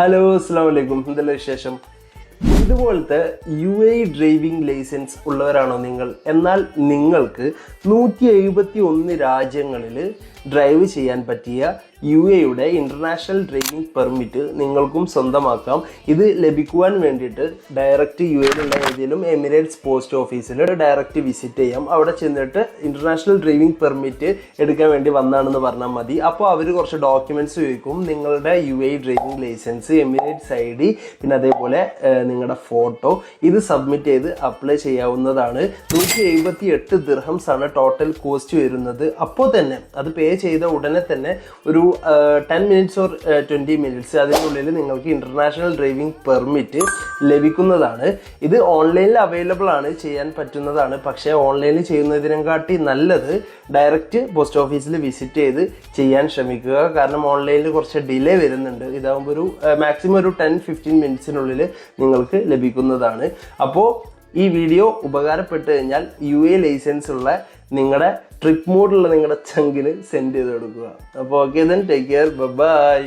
Hello അസ്സാം വലൈക്കും എന്തെല്ലാം വിശേഷം? ഇതുപോലത്തെ യു എ ഡ്രൈവിംഗ് ലൈസൻസ് ഉള്ളവരാണോ നിങ്ങൾ? എന്നാൽ നിങ്ങൾക്ക് നൂറ്റി എഴുപത്തി ഒന്ന് രാജ്യങ്ങളിൽ ഡ്രൈവ് ചെയ്യാൻ പറ്റിയ യു എയുടെ ഇന്റർനാഷണൽ ഡ്രൈവിംഗ് പെർമിറ്റ് നിങ്ങൾക്കും സ്വന്തമാക്കാം. ഇത് ലഭിക്കുവാൻ വേണ്ടിയിട്ട് ഡയറക്റ്റ് യു എയിലുള്ള ഏതെങ്കിലും എമിറേറ്റ്സ് പോസ്റ്റ് ഓഫീസിൽ ഡയറക്റ്റ് വിസിറ്റ് ചെയ്യാം. അവിടെ ചെന്നിട്ട് ഇന്റർനാഷണൽ ഡ്രൈവിംഗ് പെർമിറ്റ് എടുക്കാൻ വേണ്ടി വന്നാണെന്ന് പറഞ്ഞാൽ മതി. അപ്പോൾ അവർ കുറച്ച് ഡോക്യുമെന്റ്സ് ചോദിക്കും. നിങ്ങളുടെ U A driving licence Emirates I D പിന്നെ അതേപോലെ നിങ്ങളുടെ ഫോട്ടോ ഇത് സബ്മിറ്റ് ചെയ്ത് അപ്ലൈ ചെയ്യാവുന്നതാണ്. നൂറ്റി എഴുപത്തി എട്ട് ദിർഹംസാണ് ടോട്ടൽ കോസ്റ്റ് വരുന്നത്. അപ്പോൾ തന്നെ അത് പേ ചെയ്ത ഉടനെ തന്നെ ഒരു ten minutes or twenty minutes അതിനുള്ളിൽ നിങ്ങൾക്ക് ഇന്റർനാഷണൽ ഡ്രൈവിംഗ് പെർമിറ്റ് ലഭിക്കുന്നതാണ്. ഇത് ഓൺലൈനിൽ അവൈലബിൾ ആണ് ചെയ്യാൻ പറ്റുന്നതാണ്. പക്ഷേ ഓൺലൈനിൽ ചെയ്യുന്നതിനെക്കാട്ടി നല്ലത് ഡയറക്റ്റ് പോസ്റ്റ് ഓഫീസിൽ വിസിറ്റ് ചെയ്ത് ചെയ്യാൻ ശ്രമിക്കുക. കാരണം ഓൺലൈനിൽ കുറച്ച് ഡിലേ വരുന്നുണ്ട്. ഇതാകുമ്പോൾ ഒരു മാക്സിമം ഒരു ടെൻ ഫിഫ്റ്റീൻ മിനിറ്റ്സിനുള്ളിൽ നിങ്ങൾക്ക് ലഭിക്കുന്നതാണ്. അപ്പോൾ ഈ വീഡിയോ ഉപകാരപ്പെട്ട് കഴിഞ്ഞാൽ യു എ ലൈസൻസ് ഉള്ള നിങ്ങളുടെ ട്രിപ്പ് മൂഡിലുള്ള നിങ്ങളുടെ ചങ്കിന് സെൻഡ് ചെയ്ത് കൊടുക്കുക. അപ്പോൾ okay then take care bye